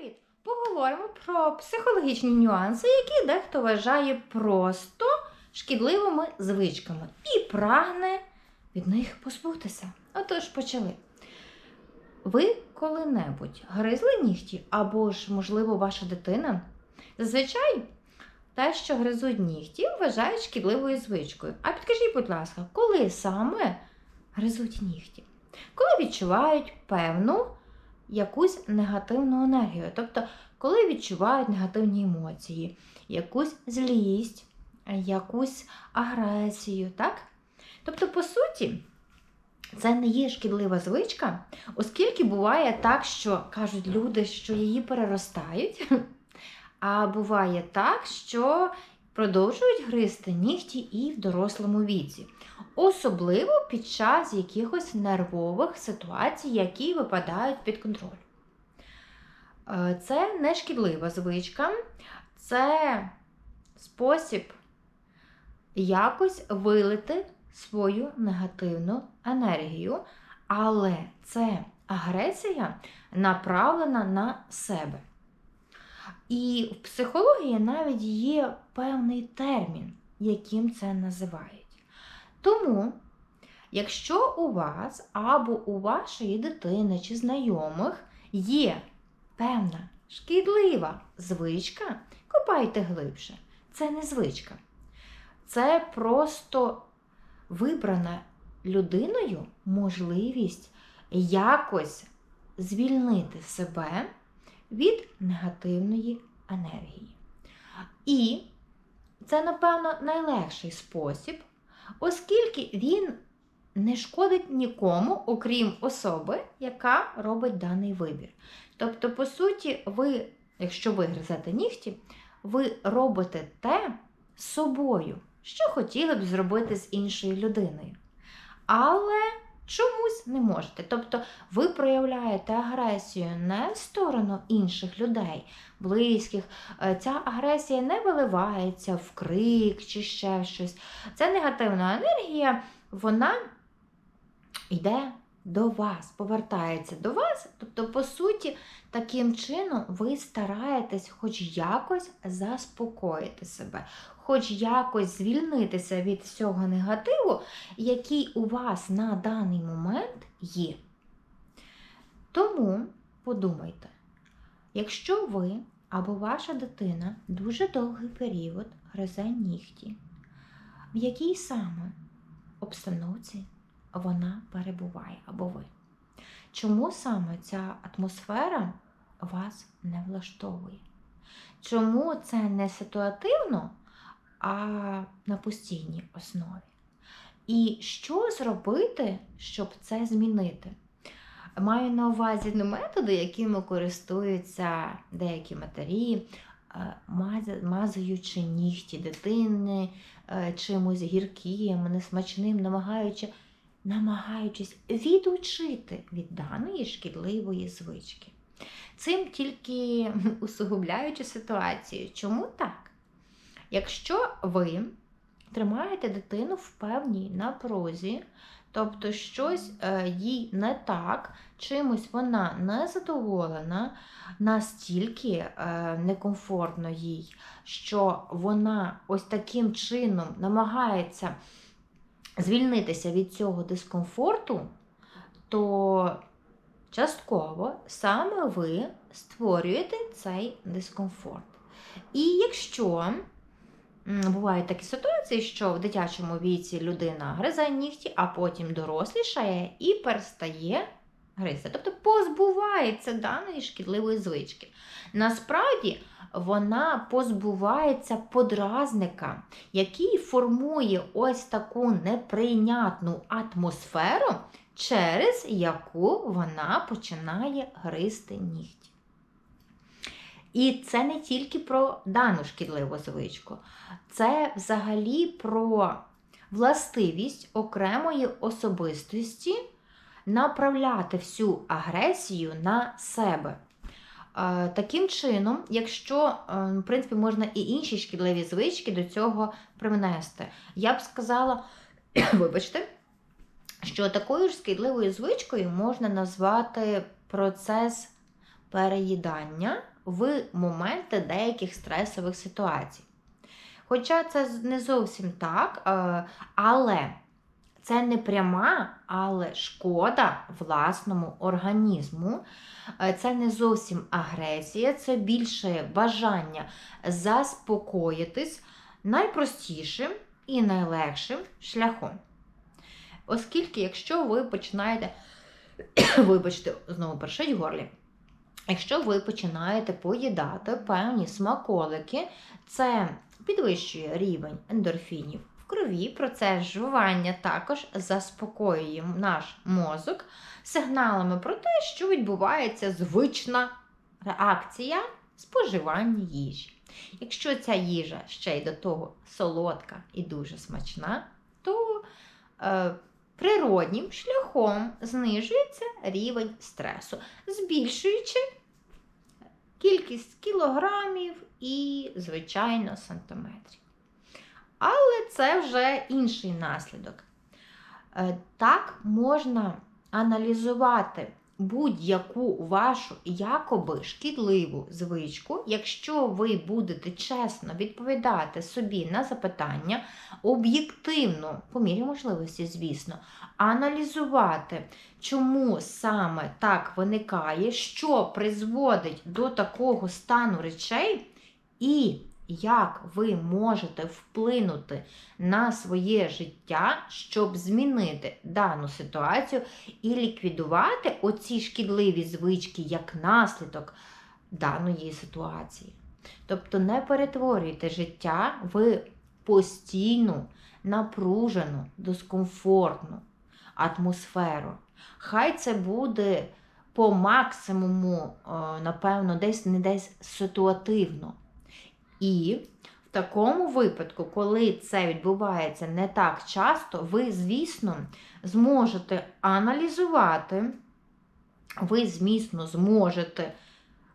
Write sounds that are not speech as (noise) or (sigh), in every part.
Привіт! Поговоримо про психологічні нюанси, які дехто вважає просто шкідливими звичками і прагне від них позбутися. Отож, почали. Ви коли-небудь гризли нігті, або ж, можливо, ваша дитина? Зазвичай те, що гризуть нігті, вважають шкідливою звичкою. А підкажіть, будь ласка, коли саме гризуть нігті? Коли відчувають певну якусь негативну енергію. Тобто, коли відчувають негативні емоції, якусь злість, якусь агресію, так? Тобто, по суті, це не є шкідлива звичка, оскільки буває так, що кажуть люди, що її переростають, (laughs) а буває так, що продовжують гризти нігті і в дорослому віці. Особливо під час якихось нервових ситуацій, які випадають під контроль. Е, Це не шкідлива звичка, це спосіб якось вилити свою негативну енергію, але це агресія направлена на себе. І в психології навіть є певний термін, яким це називають. Тому, якщо у вас або у вашої дитини чи знайомих є певна шкідлива звичка, копайте глибше. Це не звичка. Це просто вибрана людиною можливість якось звільнити себе від негативної енергії. І це, напевно, найлегший спосіб, оскільки він не шкодить нікому, окрім особи, яка робить даний вибір. Тобто, по суті, ви, якщо ви гризете нігті, ви робите те з собою, що хотіли б зробити з іншою людиною. Але чомусь не можете. Тобто ви проявляєте агресію не в сторону інших людей, близьких. Е, Ця агресія не виливається в крик чи ще щось. Ця негативна енергія, вона йде до вас, повертається до вас. Тобто, по суті, таким чином ви стараєтесь хоч якось заспокоїти себе, хоч якось звільнитися від всього негативу, який у вас на даний момент є. Тому подумайте, якщо ви або ваша дитина дуже довгий період гризе нігті, в якій саме обстановці вона перебуває або ви? Чому саме ця атмосфера вас не влаштовує? Чому це не ситуативно, а на постійній основі? І що зробити, щоб це змінити? Маю на увазі не методи, якими користуються деякі матері, мазаючи нігті дитини е, чимось гірким, несмачним, намагаючи, намагаючись відучити від даної шкідливої звички. Цим тільки (laughs) усугубляючи ситуацію. Чому так? Якщо ви тримаєте дитину в певній напрузі, тобто щось е, їй не так, чимось вона не задоволена, настільки е, некомфортно їй, що вона ось таким чином намагається звільнитися від цього дискомфорту, то частково саме ви створюєте цей дискомфорт. І якщо бувають такі ситуації, що в дитячому віці людина гризе нігті, а потім дорослішає і перестає гризти, тобто позбувається даної шкідливої звички. Насправді вона позбувається подразника, який формує ось таку неприйнятну атмосферу, через яку вона починає гризти нігті. І це не тільки про дану шкідливу звичку, це взагалі про властивість окремої особистості направляти всю агресію на себе. Е, Таким чином, якщо, е, в принципі, можна і інші шкідливі звички до цього привнести, я б сказала, (clears throat) вибачте, що такою ж шкідливою звичкою можна назвати процес переїдання в моменти деяких стресових ситуацій. Хоча це не зовсім так, е, але це не пряма, але шкода власному організму. Е, Це не зовсім агресія, це більше бажання заспокоїтись найпростішим і найлегшим шляхом. Оскільки, якщо ви починаєте, (coughs) вибачте, знову першить горлі. Якщо ви починаєте поїдати певні смаколики, це підвищує рівень ендорфінів в крові. Процес жування також заспокоює наш мозок сигналами про те, що відбувається звична реакція споживання їжі. Якщо ця їжа ще й до того солодка і дуже смачна, то е, природнім шляхом знижується рівень стресу, збільшуючи кількість кілограмів і, звичайно, сантиметрів. Але це вже інший наслідок. Е, Так можна аналізувати будь-яку вашу якоби шкідливу звичку, якщо ви будете чесно відповідати собі на запитання, об'єктивно, по мірі можливості, звісно, аналізувати, чому саме так виникає, що призводить до такого стану речей, і як ви можете вплинути на своє життя, щоб змінити дану ситуацію і ліквідувати оці шкідливі звички як наслідок даної ситуації. Тобто не перетворюйте життя в постійну, напружену, дискомфортну атмосферу. Хай це буде по максимуму, е, напевно, десь не десь ситуативно. І в такому випадку, коли це відбувається не так часто, ви, звісно, зможете аналізувати, ви, звісно, зможете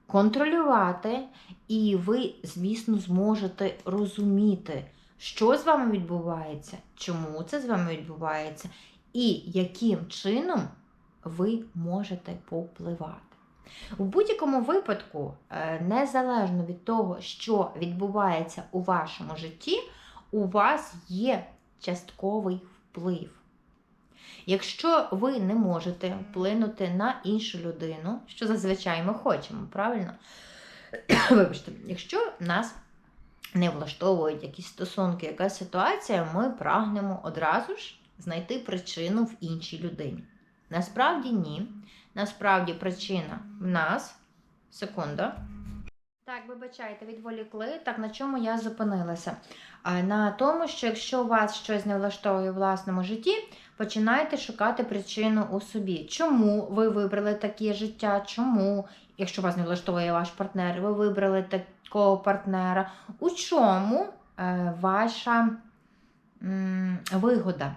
контролювати, і ви, звісно, зможете розуміти, що з вами відбувається, чому це з вами відбувається, і яким чином ви можете повпливати. У будь-якому випадку, е, незалежно від того, що відбувається у вашому житті, у вас є частковий вплив. Якщо ви не можете вплинути на іншу людину, що зазвичай ми хочемо, правильно? (coughs) Вибачте, якщо нас не влаштовують якісь стосунки, якась ситуація, ми прагнемо одразу ж знайти причину в іншій людині. Насправді ні. Насправді причина в нас. Секунда. Так, вибачайте, відволікли. Так, на чому я зупинилася? На тому, що якщо вас щось не влаштовує в власному житті, починайте шукати причину у собі. Чому ви вибрали таке життя? Чому, якщо вас не влаштовує ваш партнер, ви вибрали такого партнера? У чому е, ваша вигода?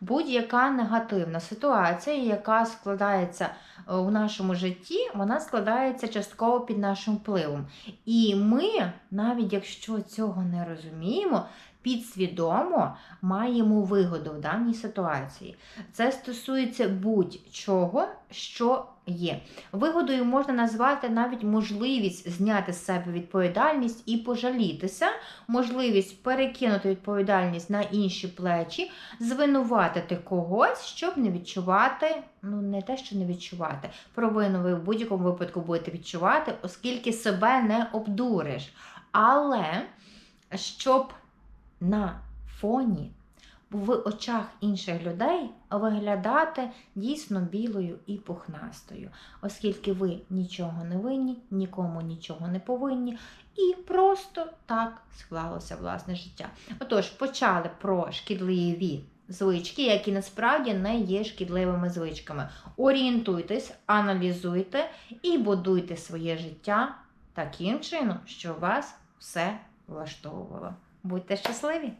Будь-яка негативна ситуація, яка складається е, у нашому житті, вона складається частково під нашим впливом. І ми, навіть якщо цього не розуміємо, підсвідомо маємо вигоду в даній ситуації. Це стосується будь-чого, що є. Вигодою можна назвати навіть можливість зняти з себе відповідальність і пожалітися, можливість перекинути відповідальність на інші плечі, звинуватити когось, щоб не відчувати, ну не те, що не відчувати. Провину ви в будь-якому випадку будете відчувати, оскільки себе не обдуриш. Але щоб на фоні в очах інших людей виглядати дійсно білою і пухнастою, оскільки ви нічого не винні, нікому нічого не повинні, і просто так склалося власне життя. Отож, почали про шкідливі звички, які насправді не є шкідливими звичками. Орієнтуйтесь, аналізуйте і будуйте своє життя таким чином, що вас все влаштовувало. Будьте щасливі!